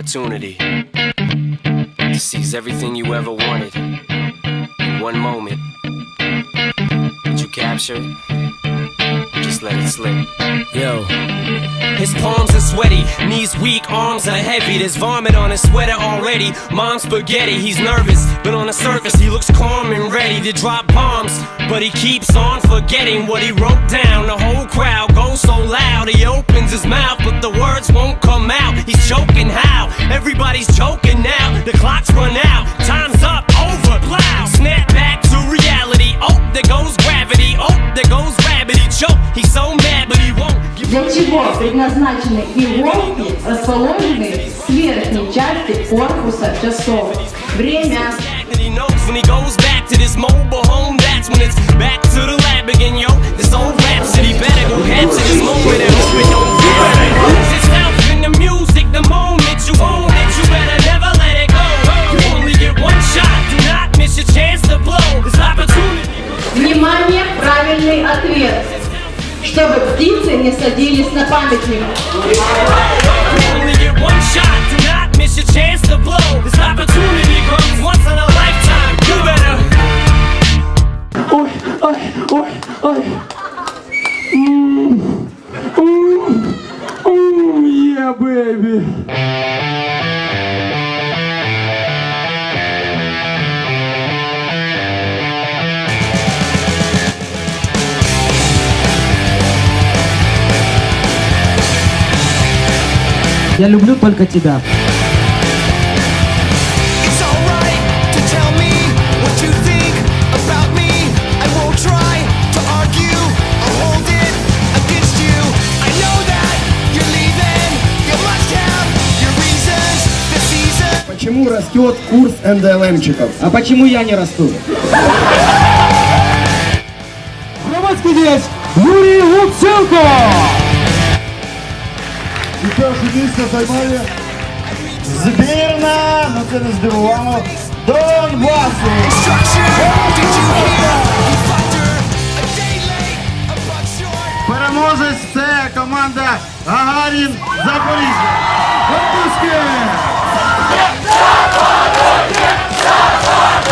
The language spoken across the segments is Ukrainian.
opportunity to seize everything you ever wanted in one moment. Did you capture it? Just let it slip. Yo. His palms are sweaty, knees weak, arms are heavy. There's vomit on his sweater already. Mom's spaghetti, he's nervous, but on the surface he looks calm and ready to drop bombs. But he keeps on forgetting what he wrote down. The whole crowd goes so loud, he opens his mouth, but the words won't come out. He's choking how? Everybody's choking now. The clock's run out, time's up, over, loud. Snap back to reality. Oh, there goes gravity. Oh, there goes rabbit. He choke. He's so mad, but he won't. give для чего предназначены иголки, расположенные в верхней части корпуса часов. Время. stagnant, he knows when he goes back to this mobile home. That's when it's back to the птицы не садились на памятник. Я люблю только тебя. Почему растет курс НДЛМчиков? А почему я не расту? Громадский здесь Юрий Луценко! Місце займає збірна, ну це не здивувало, Донбасу. Переможець це команда Гагарін Запоріжжя. Отпуски! Turn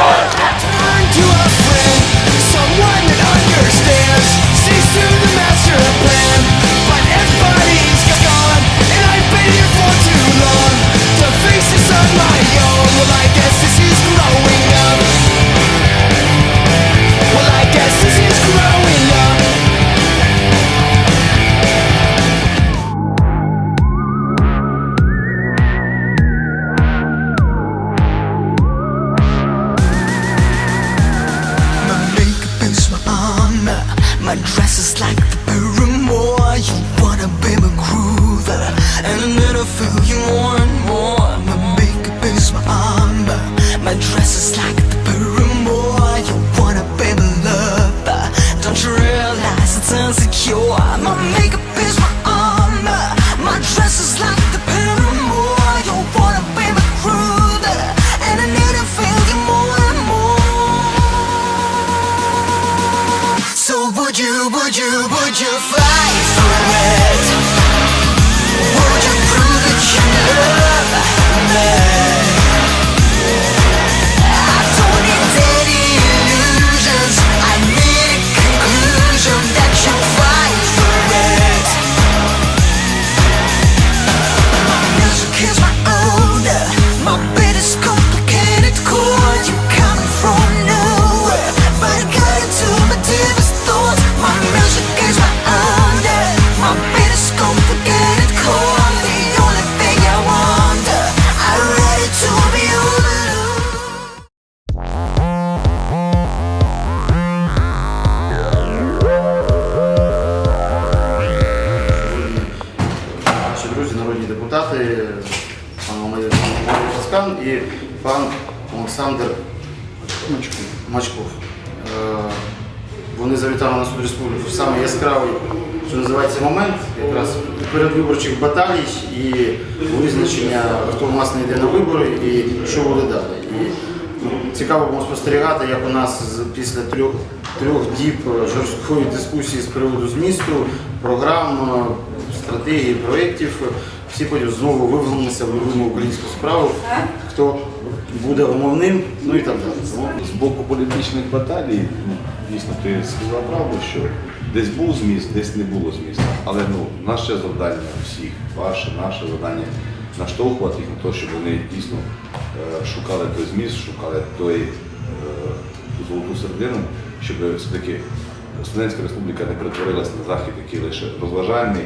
пан Олександр Мачков. Е, Вони завітали на суд республіки в саме яскравий, що називається момент, якраз передвиборчих баталій і визначення, хто власне йде на вибори і що буде далі. І ну, цікаво було спостерігати, як у нас після трьох, трьох діб е, жорсткої дискусії з приводу змісту, програм, е, стратегії, проєктів, всі потім знову вивернулися в українську справу, хто буде умовним, ну і так далі. З боку політичних баталій, ну, дійсно, ти сказав правду, що десь був зміст, десь не було змісту. Але ну, наше завдання всіх, ваше, наше завдання наштовхувати їх на те, щоб вони дійсно е, шукали той зміст, шукали той, е, ту золоту середину, щоб все-таки студентська республіка не перетворилась на захід, який лише розважальний,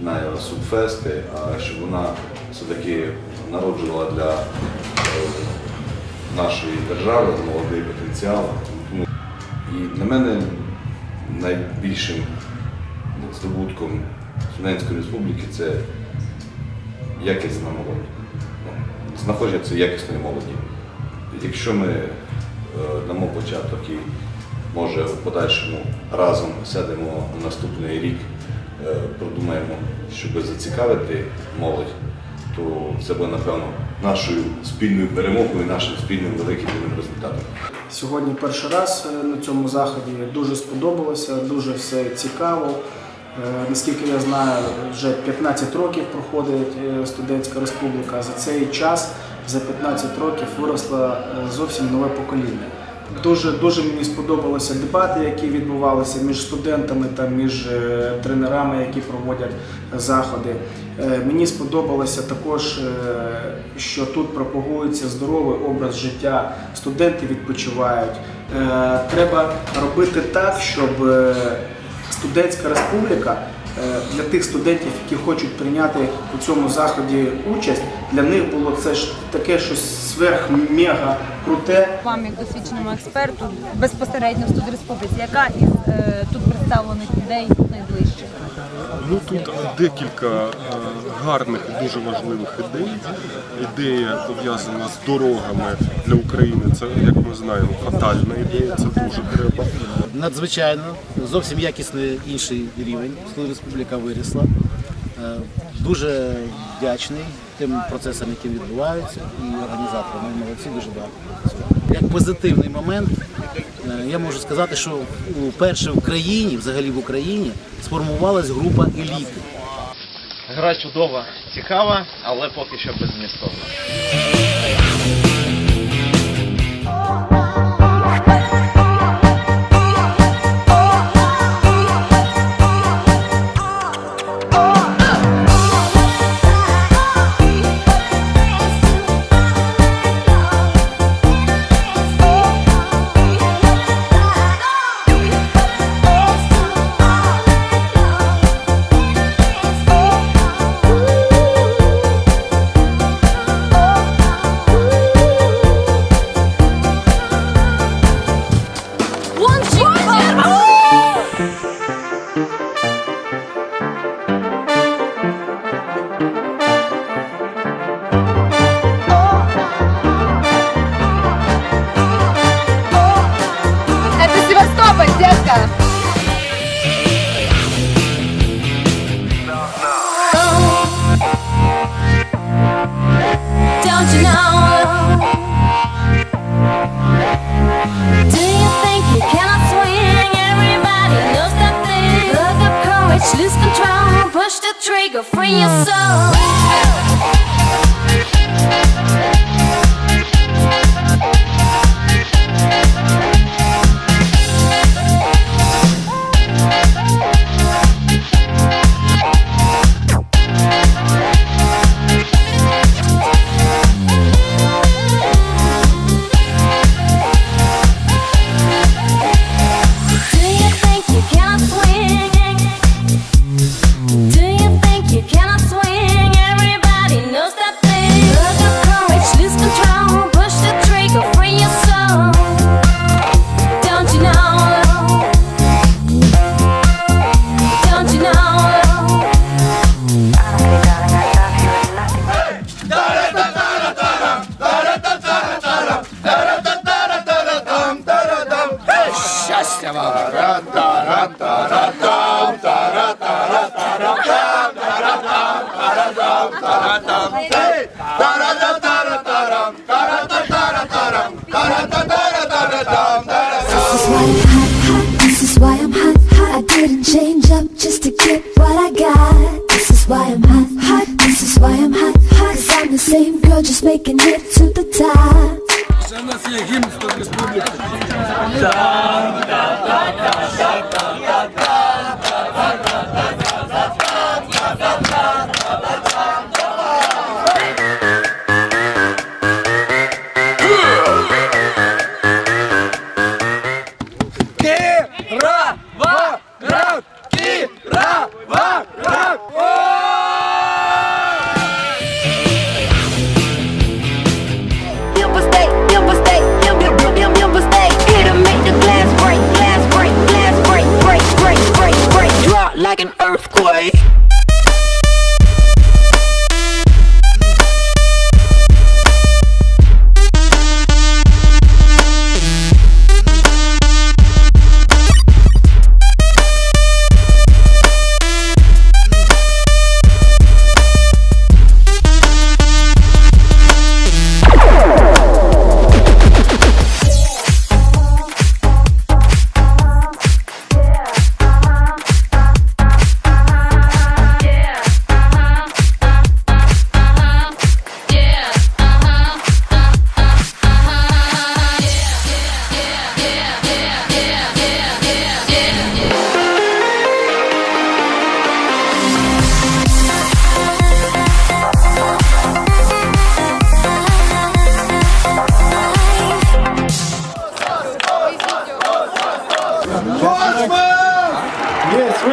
на субфести, а щоб вона все-таки народжувала для е, нашої держави, молодий потенціал. І для мене найбільшим здобутком Студентської республіки це якісна молодь. Ну, Знаходження цієї якісної молоді. Якщо ми е, дамо початок і може в подальшому разом сядемо на наступний рік, е, продумаємо, щоб зацікавити молодь, то це буде, напевно, нашою спільною перемогою, нашим спільним великим результатом. Сьогодні перший раз е, на цьому заході дуже сподобалося, дуже все цікаво. Е, Наскільки я знаю, вже 15 років проходить е, студентська республіка. За цей час, за 15 років, виросло зовсім нове покоління. Дуже дуже мені сподобалися дебати, які відбувалися між студентами та між е, тренерами, які проводять заходи. Е, Мені сподобалося також, е, що тут пропагується здоровий образ життя. Студенти відпочивають. Е, Треба робити так, щоб е, студентська республіка е, для тих студентів, які хочуть прийняти у цьому заході участь, для них було це ж таке щось сверх-мега круте. Вам, як досвідченому експерту, безпосередньо в студреспубліці, яка із е, тут представлених людей найближча? Ну тут декілька е, гарних і дуже важливих ідей. Ідея пов'язана з дорогами для України. Це як ми знаємо, фатальна ідея. Це дуже треба. надзвичайно зовсім якісний інший рівень. Республіка вирісла. Е, Дуже вдячний тим процесам, які відбуваються, і організаторам Ми молодці дуже багато. Як позитивний момент, е, я можу сказати, що вперше в країні, взагалі в Україні, сформувалась група еліти. Гра чудова, цікава, але поки що беззмістовна. Don't you know? Trigger, free your mm. soul. Change up just to get what I got. This is why I'm hot, hot. This is why I'm hot, hot Cause I'm the same girl, just making it to the top.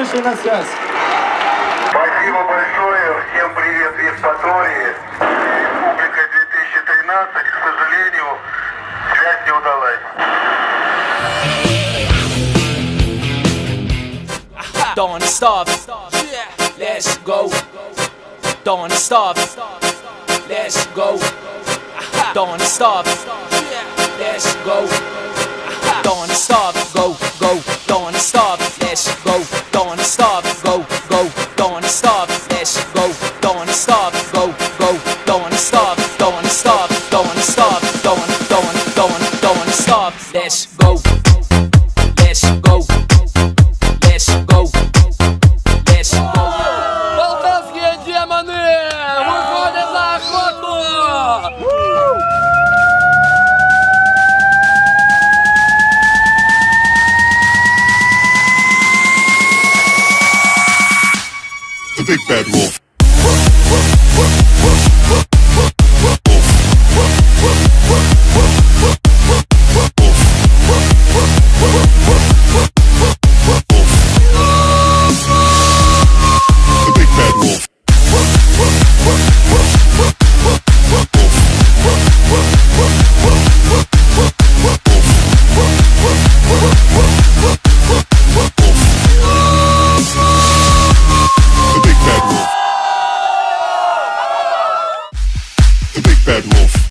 Вышли на связь. Спасибо большое. Всем привет из Патории. Республика 2013. К сожалению, связь не удалась. Don't stop. Let's go. Don't stop. Let's go. Don't stop. Let's go. Don't stop. Go, go. Don't stop. Let's go.